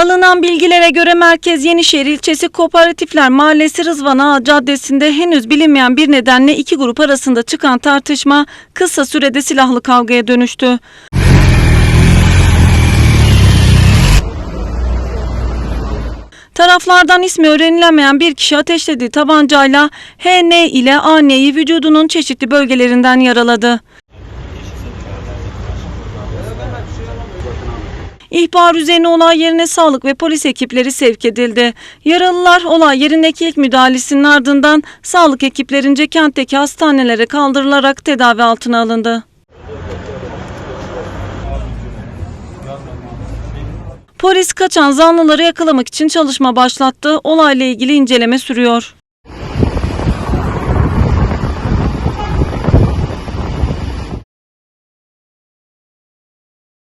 Alınan bilgilere göre Merkez Yenişehir ilçesi Kooperatifler Mahallesi Rızvan Ağa Caddesi'nde henüz bilinmeyen bir nedenle iki grup arasında çıkan tartışma kısa sürede silahlı kavgaya dönüştü. Taraflardan ismi öğrenilemeyen bir kişi ateşlediği tabancayla HN ile AN'yi vücudunun çeşitli bölgelerinden yaraladı. İhbar üzerine olay yerine sağlık ve polis ekipleri sevk edildi. Yaralılar olay yerindeki ilk müdahalesinin ardından sağlık ekiplerince kentteki hastanelere kaldırılarak tedavi altına alındı. Polis kaçan zanlıları yakalamak için çalışma başlattı. Olayla ilgili inceleme sürüyor.